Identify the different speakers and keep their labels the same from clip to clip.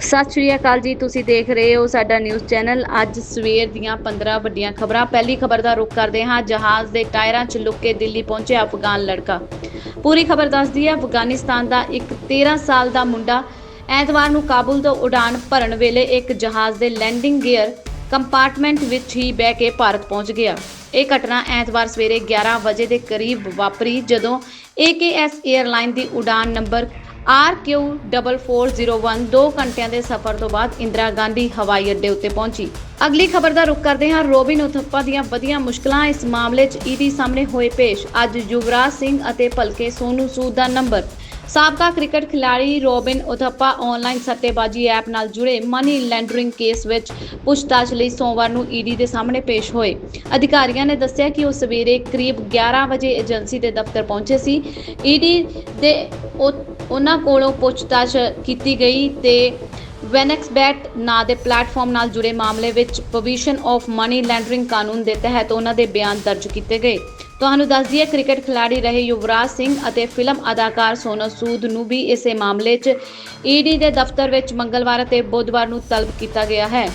Speaker 1: ਸਤਿ ਸ਼੍ਰੀ ਅਕਾਲ ਜੀ, ਤੁਸੀਂ ਦੇਖ ਰਹੇ ਹੋ ਸਾਡਾ ਨਿਊਜ਼ ਚੈਨਲ ਅੱਜ ਸਵੇਰ ਦੀਆਂ 15 ਵੱਡੀਆਂ ਖਬਰਾਂ। ਪਹਿਲੀ ਖਬਰ ਦਾ ਰੁਖ ਕਰਦੇ ਹਾਂ। ਜਹਾਜ਼ ਦੇ ਟਾਇਰਾਂ 'ਚ ਲੁੱਕ ਕੇ ਦਿੱਲੀ ਪਹੁੰਚਿਆ ਅਫਗਾਨ ਲੜਕਾ। ਪੂਰੀ ਖਬਰ ਦੱਸਦੀ ਹੈ, ਅਫਗਾਨਿਸਤਾਨ ਦਾ ਇੱਕ 13 ਸਾਲ ਦਾ ਮੁੰਡਾ ਐਤਵਾਰ ਨੂੰ ਕਾਬੁਲ ਤੋਂ ਉਡਾਨ ਭਰਨ ਵੇਲੇ ਇੱਕ ਜਹਾਜ਼ ਦੇ ਲੈਂਡਿੰਗ ਗੇਅਰ ਕੰਪਾਰਟਮੈਂਟ ਵਿੱਚ ਹੀ ਬਹਿ ਕੇ ਭਾਰਤ ਪਹੁੰਚ ਗਿਆ। ਇਹ ਘਟਨਾ ਐਤਵਾਰ ਸਵੇਰੇ 11 ਵਜੇ ਦੇ ਕਰੀਬ ਵਾਪਰੀ, ਜਦੋਂ AKS 에ਅਰਲਾਈਨ ਦੀ ਉਡਾਨ ਨੰਬਰ RQ4401 2 ਘੰਟਿਆਂ ਦੇ ਸਫ਼ਰ ਤੋਂ ਬਾਅਦ ਇੰਦਰਾ ਗਾਂਧੀ ਹਵਾਈ ਅੱਡੇ ਉੱਤੇ ਪਹੁੰਚੀ। ਅਗਲੀ ਖਬਰ ਦਾ ਰੁਖ ਕਰਦੇ ਹਾਂ। ਰੋਬਿਨ ਉਥੱਪਾ ਦੀਆਂ ਵਧੀਆਂ ਮੁਸ਼ਕਲਾਂ ਇਸ ਮਾਮਲੇ 'ਚ ਈਡੀ ਸਾਹਮਣੇ ਹੋਏ ਪੇਸ਼। ਅੱਜ ਯੁਵਰਾਜ ਸਿੰਘ ਅਤੇ ਭਲਕੇ ਸੋਨੂ ਸੂਦ ਦਾ ਨੰਬਰ। ਸਾਬਕਾ ਕ੍ਰਿਕਟ ਖਿਡਾਰੀ ਰੋਬਿਨ ਉਥੱਪਾ ਆਨਲਾਈਨ ਸੱਟੇਬਾਜ਼ੀ ਐਪ ਨਾਲ ਜੁੜੇ ਮਨੀ ਲੈਂਡਰਿੰਗ ਕੇਸ ਵਿੱਚ ਪੁੱਛਤਾਛ ਲਈ ਸੋਮਵਾਰ ਨੂੰ ਈਡੀ ਦੇ ਸਾਹਮਣੇ ਪੇਸ਼ ਹੋਏ। ਅਧਿਕਾਰੀਆਂ ਨੇ ਦੱਸਿਆ ਕਿ ਉਹ ਸਵੇਰੇ ਕਰੀਬ 11 ਵਜੇ ਏਜੰਸੀ ਦੇ ਦਫ਼ਤਰ ਪਹੁੰਚੇ ਸੀ। ਈਡੀ ਦੇ ਉਹ- ਉਹਨਾਂ ਕੋਲੋਂ ਪੁੱਛਤਾਛ ਕੀਤੀ ਗਈ ਤੇ ਵੈਨੈਕਸਬੈਟ ਨਾਂ ਦੇ ਪਲੇਟਫਾਰਮ ਨਾਲ ਜੁੜੇ ਮਾਮਲੇ ਵਿੱਚ ਪ੍ਰੋਵੀਜ਼ਨ ਆਫ ਮਨੀ ਲੈਂਡਰਿੰਗ ਕਾਨੂੰਨ ਦੇ ਤਹਿਤ ਉਹਨਾਂ ਦੇ ਬਿਆਨ ਦਰਜ ਕੀਤੇ ਗਏ। ਤੁਹਾਨੂੰ ਦੱਸ ਦਈਏ, ਕ੍ਰਿਕਟ ਖਿਡਾਰੀ ਰਹੇ ਯੁਵਰਾਜ ਸਿੰਘ ਅਤੇ ਫਿਲਮ ਅਦਾਕਾਰ ਸੋਨੂ ਸੂਦ ਨੂੰ ਵੀ ਇਸੇ ਮਾਮਲੇ 'ਚ ਈਡੀ ਦੇ ਦਫ਼ਤਰ ਵਿੱਚ ਮੰਗਲਵਾਰ ਅਤੇ ਬੁੱਧਵਾਰ ਨੂੰ ਤਲਬ ਕੀਤਾ ਗਿਆ ਹੈ।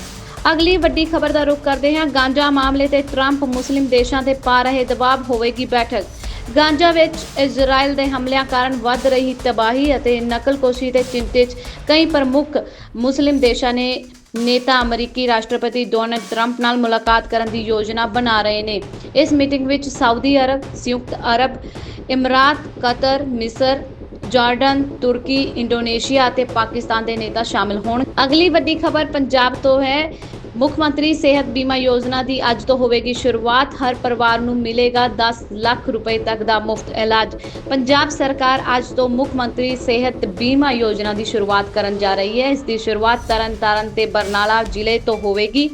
Speaker 1: ਅਗਲੀ ਵੱਡੀ ਖਬਰ ਦਾ ਰੁਖ ਕਰਦੇ ਹਾਂ। ਗਾਂਜਾ ਮਾਮਲੇ ਤੇ ਟਰੰਪ ਮੁਸਲਿਮ ਦੇਸ਼ਾਂ ਤੇ ਪਾ ਰਹੇ ਦਬਾਅ ਹੋਵੇਗੀ ਬੈਠਕ। ਗਾਂਜਾ ਵਿੱਚ ਇਜ਼ਰਾਈਲ ਦੇ ਹਮਲਿਆਂ ਕਾਰਨ ਵੱਧ ਰਹੀ ਤਬਾਹੀ ਅਤੇ ਨਕਲਕੋਸ਼ੀ ਦੇ ਚਿੰਤੇ 'ਚ ਕਈ ਪ੍ਰਮੁੱਖ ਮੁਸਲਿਮ ਦੇਸ਼ਾਂ ਨੇ ਨੇਤਾ ਅਮਰੀਕੀ ਰਾਸ਼ਟਰਪਤੀ ਡੋਨਲਡ ਟਰੰਪ ਨਾਲ ਮੁਲਾਕਾਤ ਕਰਨ ਦੀ ਯੋਜਨਾ ਬਣਾ ਰਹੇ ਨੇ। ਇਸ ਮੀਟਿੰਗ ਵਿੱਚ ਸਾਊਦੀ ਅਰਬ, ਸੰਯੁਕਤ ਅਰਬ, ਇਮਰਾਤ, ਕਤਰ, ਮਿਸਰ, ਜਾਰਡਨ, ਤੁਰਕੀ, ਇੰਡੋਨੇਸ਼ੀਆ ਅਤੇ ਪਾਕਿਸਤਾਨ ਦੇ ਨੇਤਾ ਸ਼ਾਮਿਲ ਹੋਣ। ਅਗਲੀ ਵੱਡੀ ਖਬਰ ਪੰਜਾਬ ਤੋਂ ਹੈ। ਮੁੱਖ ਮੰਤਰੀ ਸਿਹਤ ਬੀਮਾ ਯੋਜਨਾ ਦੀ ਅੱਜ ਤੋਂ ਹੋਵੇਗੀ ਸ਼ੁਰੂਆਤ। ਹਰ ਪਰਿਵਾਰ ਨੂੰ ਮਿਲੇਗਾ 10 ਲੱਖ ਰੁਪਏ ਤੱਕ ਦਾ ਮੁਫਤ ਇਲਾਜ। ਪੰਜਾਬ ਸਰਕਾਰ ਅੱਜ ਤੋਂ ਮੁੱਖ ਮੰਤਰੀ ਸਿਹਤ ਬੀਮਾ ਯੋਜਨਾ ਦੀ ਸ਼ੁਰੂਆਤ ਕਰਨ ਜਾ ਰਹੀ ਹੈ। ਇਸ ਦੀ ਸ਼ੁਰੂਆਤ ਤਰਨਤਾਰਨ ਤੇ ਬਰਨਾਲਾ ਜ਼ਿਲ੍ਹੇ ਤੋਂ ਹੋਵੇਗੀ।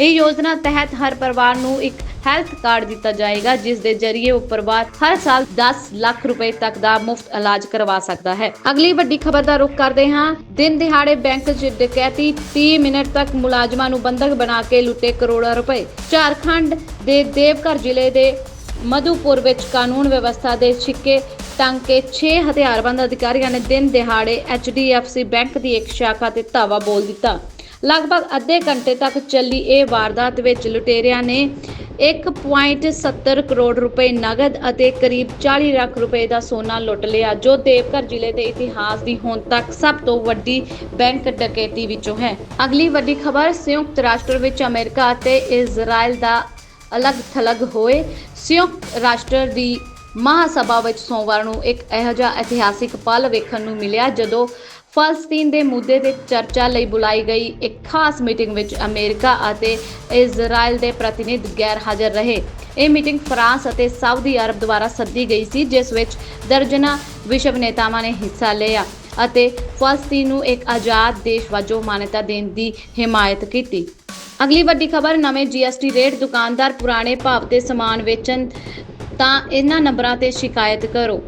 Speaker 1: ਇਹ ਯੋਜਨਾ ਤਹਿਤ ਹਰ ਪਰਿਵਾਰ ਨੂੰ ਇੱਕ ਹੈਲਥ ਕਾਰਡ ਦਿੱਤਾ ਜਾਏਗਾ, ਜਿਸ ਦੇ ਜ਼ਰੀਏ ਉਹ ਪਰਿਵਾਰ ਹਰ ਸਾਲ 10 ਲੱਖ ਰੁਪਏ ਤੱਕ ਦਾ ਮੁਫਤ ਇਲਾਜ ਕਰਵਾ ਸਕਦਾ ਹੈ। ਅਗਲੀ ਵੱਡੀ ਖਬਰ ਦਾ ਰੁਖ ਕਰਦੇ ਹਾਂ। ਦਿਨ ਦਿਹਾੜੇ ਬੈਂਕ 'ਚ ਡਕੈਤੀ 30 ਮਿੰਟ ਤੱਕ ਮੁਲਾਜ਼ਮਾਂ ਨੂੰ ਬੰਦਕ ਬਣਾ ਕੇ ਲੁੱਟੇ ਕਰੋੜਾਂ ਰੁਪਏ। ਝਾਰਖੰਡ ਦੇ ਦੇਵਘਰ ਜ਼ਿਲ੍ਹੇ ਦੇ ਮਧੂਪੁਰ ਵਿੱਚ ਕਾਨੂੰਨ ਵਿਵਸਥਾ ਦੇ ਛਿੱਕੇ ਟੰਗ ਕੇ 6 ਹਥਿਆਰਬੰਦ ਅਧਿਕਾਰੀਆਂ ਨੇ ਦਿਨ ਦਿਹਾੜੇ HDFC ਬੈਂਕ ਦੀ ਇੱਕ ਸ਼ਾਖਾ ਤੇ ਧਾਵਾ ਬੋਲ ਦਿੱਤਾ। ਲਗਭਗ ਅੱਧੇ ਘੰਟੇ ਤੱਕ ਚੱਲੀ ਇਹ ਵਾਰਦਾਤ ਵਿੱਚ ਲੁਟੇਰਿਆਂ ਨੇ 1.70 ਕਰੋੜ ਰੁਪਏ ਨਗਦ ਅਤੇ ਕਰੀਬ 40 ਲੱਖ ਰੁਪਏ ਦਾ ਸੋਨਾ ਲੁੱਟ ਲਿਆ, ਜੋ ਦੇਵਘਰ ਜ਼ਿਲ੍ਹੇ ਦੇ ਇਤਿਹਾਸ ਦੀ ਹੁਣ ਤੱਕ ਸਭ ਤੋਂ ਵੱਡੀ ਬੈਂਕ ਡਕੈਤੀ ਵਿੱਚੋਂ ਹੈ। ਅਗਲੀ ਵੱਡੀ ਖਬਰ, ਸੰਯੁਕਤ ਰਾਸ਼ਟਰ ਵਿੱਚ ਅਮਰੀਕਾ ਅਤੇ ਇਜ਼ਰਾਈਲ ਦਾ ਅਲੱਗ-ਥਲੱਗ ਹੋਏ। ਸੰਯੁਕਤ ਰਾਸ਼ਟਰ ਦੀ ਮਹਾਸਭਾ ਵਿੱਚ ਸੋਮਵਾਰ ਨੂੰ ਇੱਕ ਇਹੋ ਜਿਹਾ ਇਤਿਹਾਸਿਕ ਪਲ ਵੇਖਣ ਨੂੰ ਮਿਲਿਆ, ਜਦੋਂ ਫਲਸਤੀਨ ਦੇ ਮੁੱਦੇ ਤੇ ਚਰਚਾ ਲਈ ਬੁਲਾਈ ਗਈ ਇੱਕ ਖਾਸ ਮੀਟਿੰਗ ਵਿੱਚ ਅਮਰੀਕਾ ਅਤੇ ਇਜ਼ਰਾਈਲ ਦੇ ਪ੍ਰਤੀਨਿਧ ਗੈਰ ਹਾਜ਼ਰ ਰਹੇ। ਇਹ ਮੀਟਿੰਗ ਫਰਾਂਸ ਅਤੇ ਸਾਊਦੀ ਅਰਬ ਦੁਆਰਾ ਸੱਦੀ ਗਈ ਸੀ, ਜਿਸ ਵਿੱਚ ਦਰਜਨਾਂ ਵਿਸ਼ਵ ਨੇਤਾਵਾਂ ਨੇ ਹਿੱਸਾ ਲਿਆ ਅਤੇ ਫਲਸਤੀਨ ਨੂੰ ਇੱਕ ਆਜ਼ਾਦ ਦੇਸ਼ ਵਜੋਂ ਮਾਨਤਾ ਦੇਣ ਦੀ ਹਮਾਇਤ ਕੀਤੀ। ਅਗਲੀ ਵੱਡੀ ਖਬਰ, ਨਵੇਂ ਜੀਐਸਟੀ ਰੇਟ ਦੁਕਾਨਦਾਰ ਪੁਰਾਣੇ ਭਾਅ ਤੇ ਸਮਾਨ ਵੇਚਣ ਤਾਂ ਇਹਨਾਂ ਨੰਬਰਾਂ ਤੇ ਸ਼ਿਕਾਇਤ ਕਰੋ।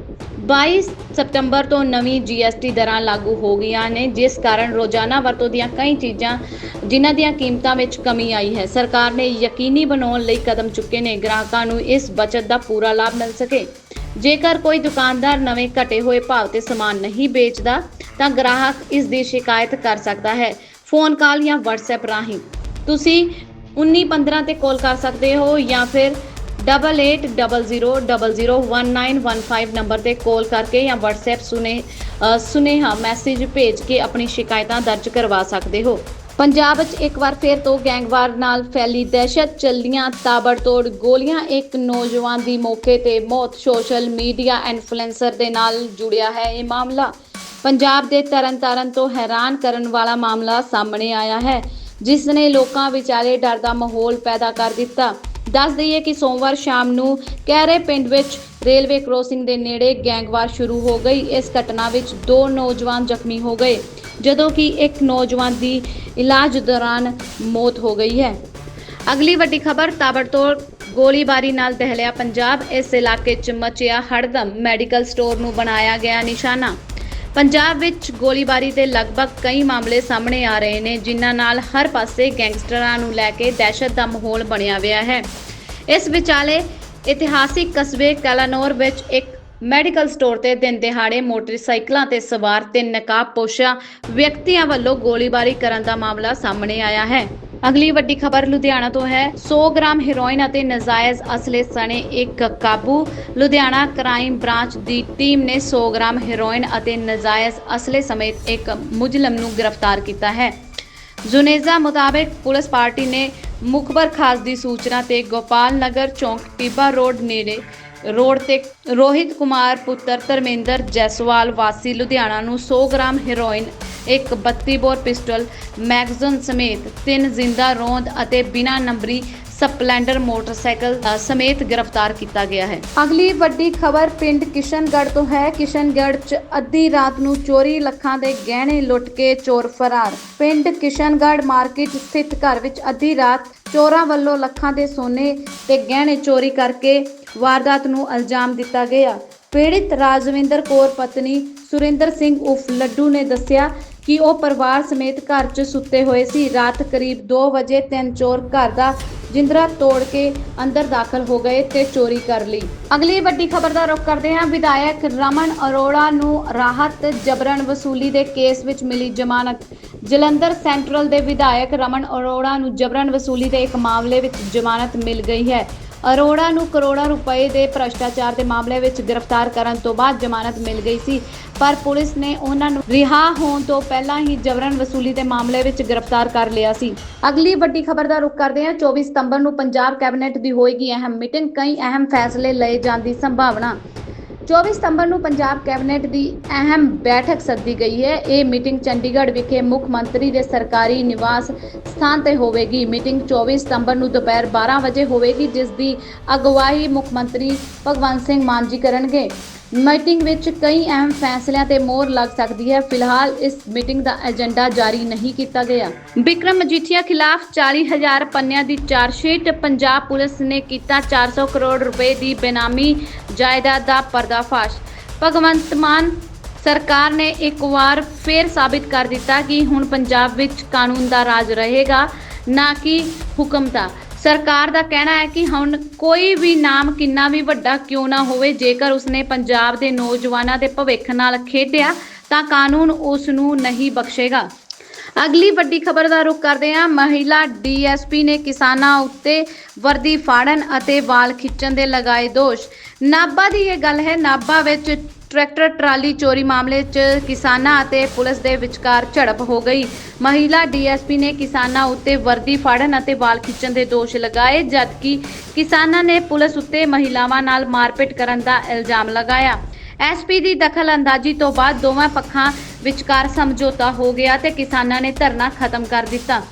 Speaker 1: 22 ਸਤੰਬਰ ਤੋਂ ਨਵੀਂ ਜੀਐਸਟੀ ਦਰਾਂ ਲਾਗੂ ਹੋ ਗਈਆਂ ਨੇ, ਜਿਸ ਕਾਰਨ ਰੋਜ਼ਾਨਾ ਵਰਤੋਂ ਦੀਆਂ ਕਈ ਚੀਜ਼ਾਂ ਜਿਨ੍ਹਾਂ ਦੀਆਂ ਕੀਮਤਾਂ ਵਿੱਚ ਕਮੀ ਆਈ ਹੈ। ਸਰਕਾਰ ਨੇ ਯਕੀਨੀ ਬਣਾਉਣ ਲਈ ਕਦਮ ਚੁੱਕੇ ਨੇ, ਗ੍ਰਾਹਕਾਂ ਨੂੰ ਇਸ ਬਚਤ ਦਾ ਪੂਰਾ ਲਾਭ ਮਿਲ ਸਕੇ। ਜੇਕਰ ਕੋਈ ਦੁਕਾਨਦਾਰ ਨਵੇਂ ਘਟੇ ਹੋਏ ਭਾਅ ਤੇ ਸਮਾਨ ਨਹੀਂ ਵੇਚਦਾ, ਤਾਂ ਗ੍ਰਾਹਕ ਇਸ ਦੀ ਸ਼ਿਕਾਇਤ ਕਰ ਸਕਦਾ ਹੈ। ਫੋਨ ਕਾਲ ਜਾਂ WhatsApp ਰਾਹੀਂ ਤੁਸੀਂ 1915 ਤੇ ਕਾਲ ਕਰ ਸਕਦੇ ਹੋ ਜਾਂ ਫਿਰ 8800001915 ਨੰਬਰ ਤੇ ਕਾਲ ਕਰਕੇ ਜਾਂ WhatsApp ਸੁਨੇ ਸੁਨੇਹਾ ਮੈਸੇਜ ਭੇਜ ਕੇ ਆਪਣੀ ਸ਼ਿਕਾਇਤਾਂ ਦਰਜ ਕਰਵਾ ਸਕਦੇ ਹੋ। ਪੰਜਾਬ ਵਿੱਚ ਇੱਕ ਵਾਰ ਫੇਰ ਤੋਂ ਗੈਂਗਵਾਰ ਨਾਲ ਫੈਲੀ ਦਹਿਸ਼ਤ ਚੱਲੀਆਂ ਤਾਬੜਤੋੜ, ਗੋਲੀਆਂ, ਇੱਕ ਨੌਜਵਾਨ ਦੀ ਮੌਕੇ ਤੇ ਮੌਤ, ਸੋਸ਼ਲ ਮੀਡੀਆ ਇਨਫਲੂਐਂਸਰ ਦੇ ਨਾਲ ਜੁੜਿਆ ਹੈ ਇਹ ਮਾਮਲਾ। ਪੰਜਾਬ ਦੇ ਤਰਨਤਾਰਨ ਤੋਂ ਹੈਰਾਨ ਕਰਨ ਵਾਲਾ ਮਾਮਲਾ ਸਾਹਮਣੇ ਆਇਆ ਹੈ, ਜਿਸ ਨੇ ਲੋਕਾਂ ਵਿਚਾਲੇ ਡਰ ਦਾ ਮਾਹੌਲ ਪੈਦਾ ਕਰ ਦਿੱਤਾ। ਦੱਸ ਦਈਏ ਕਿ ਸੋਮਵਾਰ ਸ਼ਾਮ ਨੂੰ ਕਹਿਰੇ ਪਿੰਡ ਵਿੱਚ ਰੇਲਵੇ ਕ੍ਰੋਸਿੰਗ ਦੇ ਨੇੜੇ ਗੈਂਗਵਾਰ ਸ਼ੁਰੂ ਹੋ ਗਈ। ਇਸ ਘਟਨਾ ਵਿੱਚ ਦੋ ਨੌਜਵਾਨ ਜ਼ਖਮੀ ਹੋ ਗਏ, ਜਦੋਂ ਕਿ ਇੱਕ ਨੌਜਵਾਨ ਦੀ ਇਲਾਜ ਦੌਰਾਨ ਮੌਤ ਹੋ ਗਈ ਹੈ। ਅਗਲੀ ਵੱਡੀ ਖਬਰ, ਤਾਬੜਤੋੜ ਗੋਲੀਬਾਰੀ ਨਾਲ ਦਹਿਲਿਆ ਪੰਜਾਬ। ਇਸ ਇਲਾਕੇ 'ਚ ਮਚਿਆ ਹੜਦਮ ਮੈਡੀਕਲ ਸਟੋਰ ਨੂੰ ਬਣਾਇਆ ਗਿਆ ਨਿਸ਼ਾਨਾ। ਪੰਜਾਬ ਵਿੱਚ ਗੋਲੀਬਾਰੀ ਦੇ ਲਗਭਗ ਕਈ ਮਾਮਲੇ ਸਾਹਮਣੇ ਆ ਰਹੇ ਨੇ, ਜਿਨ੍ਹਾਂ ਨਾਲ ਹਰ ਪਾਸੇ ਗੈਂਗਸਟਰਾਂ ਨੂੰ ਲੈ ਕੇ ਦਹਿਸ਼ਤ ਦਾ ਮਾਹੌਲ ਬਣਿਆ ਹੋਇਆ ਹੈ। ਇਸ ਵਿਚਾਲੇ ਇਤਿਹਾਸਿਕ ਕਸਬੇ ਕਲਾਨੌਰ ਵਿੱਚ ਇੱਕ ਮੈਡੀਕਲ ਸਟੋਰ ਤੇ ਦਿਨ ਦਿਹਾੜੇ ਮੋਟਰਸਾਈਕਲਾਂ ਤੇ ਸਵਾਰ ਤਿੰਨ ਨਕਾਬਪੋਸ਼ਾਂ ਵਿਅਕਤੀਆਂ ਵੱਲੋਂ ਗੋਲੀਬਾਰੀ ਕਰਨ ਦਾ ਮਾਮਲਾ ਸਾਹਮਣੇ ਆਇਆ ਹੈ। ਅਗਲੀ ਵੱਡੀ ਖਬਰ ਲੁਧਿਆਣਾ ਤੋਂ ਹੈ। 100 ਗ੍ਰਾਮ ਹੈਰੋਇਨ ਅਤੇ ਨਜਾਇਜ਼ ਅਸਲੇ ਸਣੇ ਇੱਕ ਕਾਬੂ। ਲੁਧਿਆਣਾ ਕ੍ਰਾਈਮ ਬ੍ਰਾਂਚ ਦੀ ਟੀਮ ਨੇ 100 ਗ੍ਰਾਮ ਹੈਰੋਇਨ ਅਤੇ ਨਜਾਇਜ਼ ਅਸਲੇ ਸਮੇਤ ਇੱਕ ਮੁਜਲਮ ਨੂੰ ਗ੍ਰਿਫਤਾਰ ਕੀਤਾ ਹੈ। ਜ਼ੁਨੇਜ਼ਾ ਮੁਤਾਬਕ ਪੁਲਿਸ ਪਾਰਟੀ ਨੇ ਮੁਖਬਰ ਖਾਸ ਦੀ ਸੂਚਨਾ ਤੇ ਗੋਪਾਲ ਨਗਰ ਚੌਂਕ ਟਿੱਬਾ ਰੋਡ ਨੇੜੇ ਰੋਡ ਤੇ ਰੋਹਿਤ ਕੁਮਾਰ, ਪੁੱਤਰ ਧਰਮਿੰਦਰ ਜੈਸਵਾਲ ਵਾਸੀ ਲੁਧਿਆਣਾ ਨੂੰ 100 ਗ੍ਰਾਮ ਹੈਰੋਇਨ ਇੱਕ 32 ਬੋਰ ਪਿਸਟਲ, ਮੈਗਜ਼ਨ ਸਮੇਤ ਤਿੰਨ ਜ਼ਿੰਦਾ ਰੋਂਦ ਅਤੇ ਬਿਨਾਂ ਨੰਬਰੀ ਸਪਲੈਂਡਰ ਮੋਟਰਸਾਈਕਲ ਸਮੇਤ ਗ੍ਰਿਫਤਾਰ ਕੀਤਾ ਗਿਆ ਹੈ। ਅਗਲੀ ਵੱਡੀ ਖਬਰ ਪਿੰਡ ਕਿਸ਼ਨਗੜ੍ਹ ਤੋਂ ਹੈ। ਕਿਸ਼ਨਗੜ੍ਹ 'ਚ ਅੱਧੀ ਰਾਤ ਨੂੰ ਚੋਰੀ ਲੱਖਾਂ ਦੇ ਗਹਿਣੇ ਲੁੱਟ ਕੇ ਚੋਰ ਫਰਾਰ। ਪਿੰਡ ਕਿਸ਼ਨਗੜ੍ਹ ਮਾਰਕੀਟ ਸਥਿਤ ਘਰ ਵਿੱਚ ਅੱਧੀ ਰਾਤ ਚੋਰਾਂ ਵੱਲੋਂ ਲੱਖਾਂ ਦੇ ਸੋਨੇ ਤੇ ਗਹਿਣੇ ਚੋਰੀ ਕਰਕੇ ਵਾਰਦਾਤ ਨੂੰ ਇਲਜ਼ਾਮ ਦਿੱਤਾ ਗਿਆ। ਪੀੜਿਤ ਰਾਜਵਿੰਦਰ ਕੌਰ ਪਤਨੀ ਸੁਰਿੰਦਰ ਸਿੰਘ ਉਫ ਲੱਡੂ ਨੇ ਦੱਸਿਆ ਕਿ ਉਹ ਪਰਿਵਾਰ ਸਮੇਤ ਘਰ 'ਚ ਸੁੱਤੇ ਹੋਏ ਸੀ। ਰਾਤ ਕਰੀਬ 2 ਵਜੇ ਤਿੰਨ ਚੋਰ ਘਰ ਦਾ ਜਿੰਦਰਾ ਤੋੜ ਕੇ ਅੰਦਰ ਦਾਖਲ ਹੋ ਗਏ ਤੇ ਚੋਰੀ ਕਰ ਲਈ। ਅਗਲੀ ਵੱਡੀ ਖਬਰ ਦਾ ਰੁਖ ਕਰਦੇ ਹਾਂ। ਵਿਧਾਇਕ ਰਮਨ ਅਰੋੜਾ ਨੂੰ ਰਾਹਤ ਜਬਰਨ ਵਸੂਲੀ ਦੇ ਕੇਸ ਵਿੱਚ ਮਿਲੀ ਜ਼ਮਾਨਤ। ਜਲੰਧਰ ਸੈਂਟਰਲ ਦੇ ਵਿਧਾਇਕ ਰਮਨ ਅਰੋੜਾ ਨੂੰ ਜਬਰਨ ਵਸੂਲੀ ਦੇ ਇੱਕ ਮਾਮਲੇ ਵਿੱਚ ਜ਼ਮਾਨਤ ਮਿਲ ਗਈ ਹੈ। ਅਰੋੜਾ ਨੂੰ ਕਰੋੜਾਂ ਰੁਪਏ ਦੇ ਭ੍ਰਸ਼ਟਾਚਾਰ ਦੇ ਮਾਮਲੇ ਵਿੱਚ ਗ੍ਰਿਫਤਾਰ ਕਰਨ ਤੋਂ ਬਾਅਦ ਜ਼ਮਾਨਤ ਮਿਲ ਗਈ ਸੀ, ਪਰ ਪੁਲਿਸ ਨੇ ਉਹਨਾਂ ਨੂੰ ਰਿਹਾ ਹੋਣ ਤੋਂ ਪਹਿਲਾਂ ਹੀ ਜਬਰਨ ਵਸੂਲੀ ਦੇ ਮਾਮਲੇ ਵਿੱਚ ਗ੍ਰਿਫਤਾਰ ਕਰ ਲਿਆ ਸੀ। ਅਗਲੀ ਵੱਡੀ ਖਬਰ ਦਾ ਰੁਖ ਕਰਦੇ ਹਾਂ। 24 ਸਤੰਬਰ ਨੂੰ ਪੰਜਾਬ ਕੈਬਨਿਟ ਦੀ ਹੋਏਗੀ ਅਹਿਮ ਮੀਟਿੰਗ। ਕਈ ਅਹਿਮ ਫੈਸਲੇ ਲਏ ਜਾਣ ਦੀ ਸੰਭਾਵਨਾ 24 ਸਤੰਬਰ ਨੂੰ ਪੰਜਾਬ ਕੈਬਨਿਟ ਦੀ ਅਹਿਮ ਬੈਠਕ ਸੱਦੀ ਗਈ ਹੈ ਇਹ ਮੀਟਿੰਗ ਚੰਡੀਗੜ੍ਹ ਵਿਖੇ ਮੁੱਖ ਮੰਤਰੀ ਦੇ ਸਰਕਾਰੀ ਨਿਵਾਸ ਸਥਾਨ ਤੇ ਹੋਵੇਗੀ ਮੀਟਿੰਗ 24 ਸਤੰਬਰ ਨੂੰ ਦੁਪਹਿਰ 12 ਵਜੇ ਹੋਵੇਗੀ ਜਿਸ ਦੀ ਅਗਵਾਈ ਮੁੱਖ ਮੰਤਰੀ ਭਗਵੰਤ ਸਿੰਘ ਮਾਨ ਜੀ ਕਰਨਗੇ ਮੀਟਿੰਗ ਵਿੱਚ ਕਈ ਅਹਿਮ ਫੈਸਲਿਆਂ ਤੇ ਮੋਹਰ ਲੱਗ ਸਕਦੀ ਹੈ। ਫਿਲਹਾਲ ਇਸ ਮੀਟਿੰਗ ਦਾ ਏਜੰਡਾ ਜਾਰੀ ਨਹੀਂ ਕੀਤਾ ਗਿਆ। ਵਿਕਰਮ ਮਜੀਠੀਆ ਖਿਲਾਫ 40000 ਪੰਨਿਆਂ ਦੀ ਚਾਰਜਸ਼ੀਟ ਪੰਜਾਬ ਪੁਲਿਸ ਨੇ ਕੀਤਾ 400 ਕਰੋੜ ਰੁਪਏ ਦੀ ਬੇਨਾਮੀ ਜਾਇਦਾਦ ਦਾ ਪਰਦਾਫਾਸ਼। ਭਗਵੰਤ ਮਾਨ ਸਰਕਾਰ ਨੇ ਇੱਕ ਵਾਰ ਫੇਰ ਸਾਬਿਤ ਕਰ ਦਿੱਤਾ ਕਿ ਹੁਣ ਪੰਜਾਬ ਵਿੱਚ ਕਾਨੂੰਨ ਦਾ ਰਾਜ ਰਹੇਗਾ, ਨਾ ਕਿ ਹੁਕਮ ਦਾ। ਸਰਕਾਰ ਦਾ ਕਹਿਣਾ ਹੈ ਕਿ ਹੁਣ ਕੋਈ ਵੀ ਨਾਮ ਕਿੰਨਾ ਵੀ ਵੱਡਾ ਕਿਉਂ ਨਾ ਹੋਵੇ, ਜੇਕਰ ਉਸਨੇ ਪੰਜਾਬ ਦੇ ਨੌਜਵਾਨਾਂ ਦੇ ਭਵਿੱਖ ਨਾਲ ਖੇਡਿਆ, ਤਾਂ ਕਾਨੂੰਨ ਉਸ ਨੂੰ ਨਹੀਂ ਬਖਸ਼ੇਗਾ। ਅਗਲੀ ਵੱਡੀ ਖਬਰ ਦਾ ਰੁਖ ਕਰਦੇ ਹਾਂ। ਮਹਿਲਾ ਡੀਐਸਪੀ ਨੇ ਕਿਸਾਨਾਂ ਉੱਤੇ ਵਰਦੀ ਫਾੜਨ ਅਤੇ ਵਾਲ ਖਿੱਚਣ ਦੇ ਲਗਾਏ ਦੋਸ਼। ਨਾਭਾ ਦੀ ਇਹ ਗੱਲ ਹੈ, ਨਾਭਾ ਵਿੱਚ ਟਰੈਕਟਰ ਟਰਾਲੀ ਚੋਰੀ ਮਾਮਲੇ 'ਚ ਕਿਸਾਨਾਂ ਅਤੇ ਪੁਲਿਸ ਦੇ ਵਿਚਕਾਰ ਝੜਪ ਹੋ ਗਈ। ਮਹਿਲਾ ਡੀਐਸਪੀ ਨੇ ਕਿਸਾਨਾਂ ਉੱਤੇ ਵਰਦੀ ਫਾੜਨ ਅਤੇ ਵਾਲ ਖਿੱਚਣ ਦੇ ਦੋਸ਼ ਲਗਾਏ, ਜਦਕਿ ਕਿਸਾਨਾਂ ਨੇ ਪੁਲਿਸ ਉੱਤੇ ਮਹਿਲਾਵਾਂ ਨਾਲ ਮਾਰਪੀਟ ਕਰਨ ਦਾ ਇਲਜ਼ਾਮ ਲਗਾਇਆ। ਐਸਪੀ ਦੀ ਦਖਲ ਅੰਦਾਜ਼ੀ ਤੋਂ ਬਾਅਦ ਦੋਵਾਂ ਪੱਖਾਂ ਵਿਚਕਾਰ ਸਮਝੌਤਾ ਹੋ ਗਿਆ ਤੇ ਕਿਸਾਨਾਂ ਨੇ ਧਰਨਾ ਖਤਮ ਕਰ ਦਿੱਤਾ।